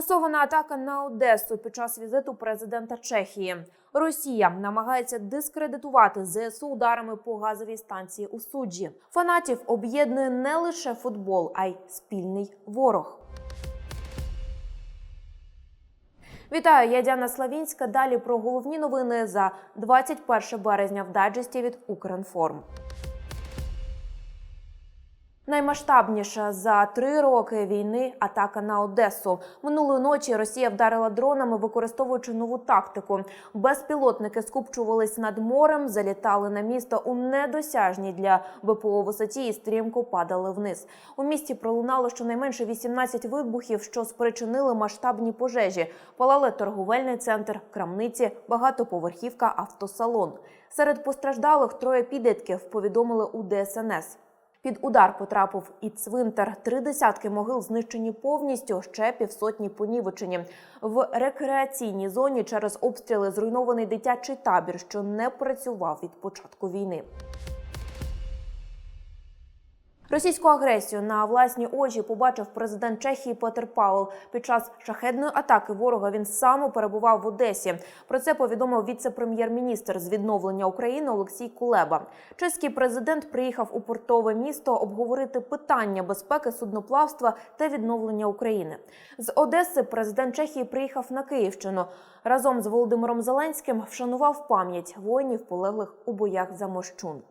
Масована атака на Одесу під час візиту президента Чехії. Росія намагається дискредитувати ЗСУ ударами по газовій станції у суджі. Фанатів об'єднує не лише футбол, а й спільний ворог. Вітаю, я Діана Славінська. Далі про головні новини за 21 березня в дайджесті від Укрінформ. Наймасштабніша за три роки війни атака на Одесу. Минулої ночі Росія вдарила дронами, використовуючи нову тактику. Безпілотники скупчувались над морем, залітали на місто у недосяжній для ВПО висоті і стрімко падали вниз. У місті пролунало щонайменше 18 вибухів, що спричинили масштабні пожежі. Палали торговельний центр, крамниці, багатоповерхівка, автосалон. Серед постраждалих троє підлітків повідомили у ДСНС. Під удар потрапив і цвинтар. Три десятки могил знищені повністю, ще півсотні понівечені. В рекреаційній зоні через обстріли зруйнований дитячий табір, що не працював від початку війни. Російську агресію на власні очі побачив президент Чехії Петер Павел. Під час шахедної атаки ворога він сам перебував в Одесі. Про це повідомив віце-прем'єр-міністр з відновлення України Олексій Кулеба. Чеський президент приїхав у портове місто обговорити питання безпеки судноплавства та відновлення України. З Одеси президент Чехії приїхав на Київщину. Разом з Володимиром Зеленським вшанував пам'ять воїнів, полеглих у боях за Мощун.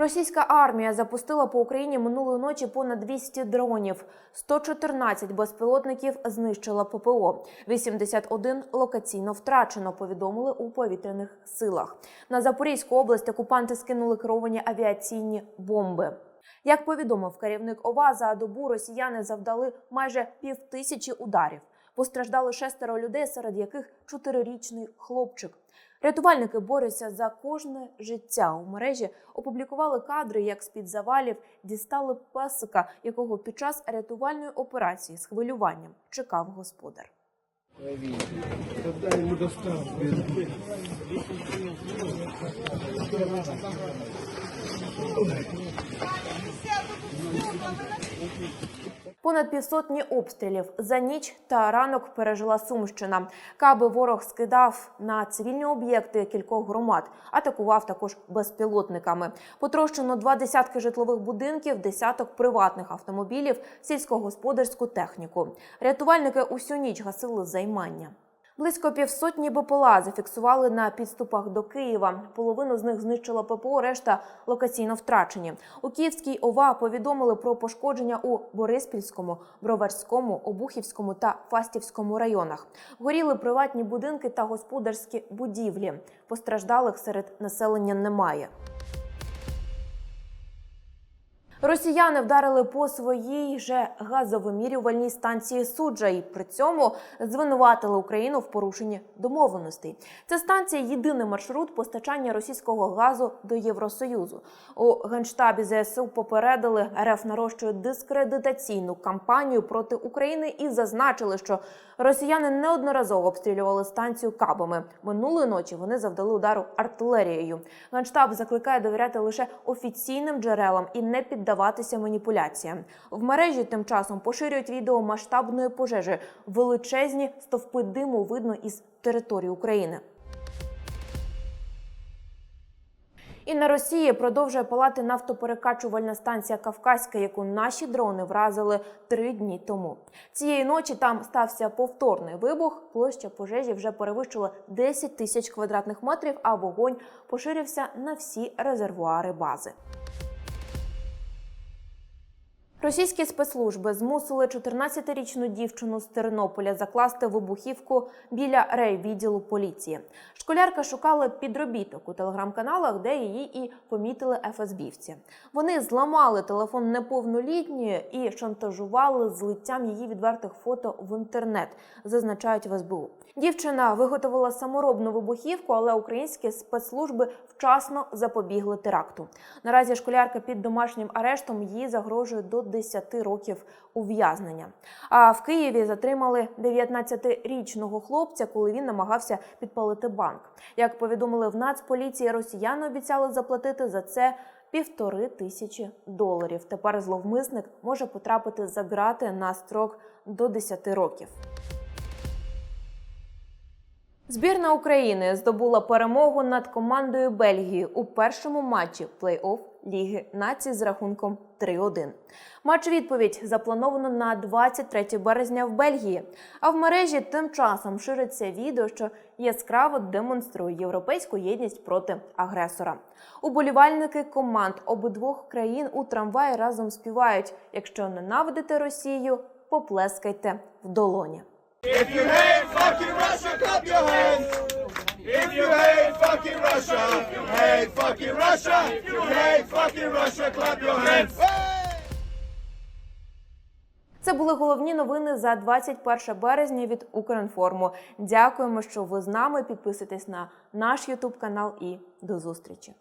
Російська армія запустила по Україні минулої ночі понад 200 дронів. 114 безпілотників знищила ППО. 81 локаційно втрачено. Повідомили у повітряних силах. На Запорізьку область окупанти скинули керовані авіаційні бомби. Як повідомив керівник ОВА, за добу росіяни завдали майже півтисячі ударів. Постраждали шестеро людей, серед яких чотирирічний хлопчик. Рятувальники борються за кожне життя. У мережі опублікували кадри, як з-під завалів дістали песика, якого під час рятувальної операції з хвилюванням чекав господар. Понад півсотні обстрілів за ніч та ранок пережила Сумщина. Каби ворог скидав на цивільні об'єкти кількох громад, атакував також безпілотниками. Потрощено два десятки житлових будинків, десяток приватних автомобілів, сільськогосподарську техніку. Рятувальники усю ніч гасили займання. Близько півсотні БПЛА зафіксували на підступах до Києва. Половину з них знищила ППО, решта локаційно втрачені. У Київській ОВА повідомили про пошкодження у Бориспільському, Броварському, Обухівському та Фастівському районах. Горіли приватні будинки та господарські будівлі. Постраждалих серед населення немає. Росіяни вдарили по своїй же газовимірювальній станції суджа і при цьому звинуватили Україну в порушенні домовленостей. Ця станція єдиний маршрут постачання російського газу до Євросоюзу. У генштабі ЗСУ попередили РФ нарощує дискредитаційну кампанію проти України і зазначили, що росіяни неодноразово обстрілювали станцію кабами. Минулої ночі вони завдали удару артилерією. Генштаб закликає довіряти лише офіційним джерелам і не піддаватися маніпуляціям. В мережі тим часом поширюють відео масштабної пожежі. Величезні стовпи диму видно із території України. І на Росії продовжує палати нафтоперекачувальна станція Кавказька, яку наші дрони вразили три дні тому. Цієї ночі там стався повторний вибух. Площа пожежі вже перевищила 10 тисяч квадратних метрів, а вогонь поширився на всі резервуари бази. Російські спецслужби змусили 14-річну дівчину з Тернополя закласти вибухівку біля райвідділу поліції. Школярка шукала підробіток у телеграм-каналах, де її і помітили ФСБівці. Вони зламали телефон неповнолітньої і шантажували злиттям її відвертих фото в інтернет, зазначають в СБУ. Дівчина виготовила саморобну вибухівку, але українські спецслужби вчасно запобігли теракту. Наразі школярка під домашнім арештом їй загрожує до 10 років ув'язнення. А в Києві затримали 19-річного хлопця, коли він намагався підпалити банк. Як повідомили в Нацполіції, росіяни обіцяли заплатити за це півтори тисячі доларів. Тепер зловмисник може потрапити за ґрати на строк до 10 років. Збірна України здобула перемогу над командою Бельгії у першому матчі плей-офф Ліги націй з рахунком 3-1. Матч відповідь заплановано на 23 березня в Бельгії. А в мережі тим часом шириться відео, що яскраво демонструє європейську єдність проти агресора. Уболівальники команд обидвох країн у трамваї разом співають: якщо ненавидите Росію, поплескайте в долоні. If you hate fucking Russia, clap your hands. If you hate fucking Russia, if you hate fucking Russia, if you hate fucking Russia, clap your hands. Це були головні новини за 21 березня від Укрінформу. Дякуємо, що ви з нами. Підписуйтесь на наш Ютуб канал і до зустрічі.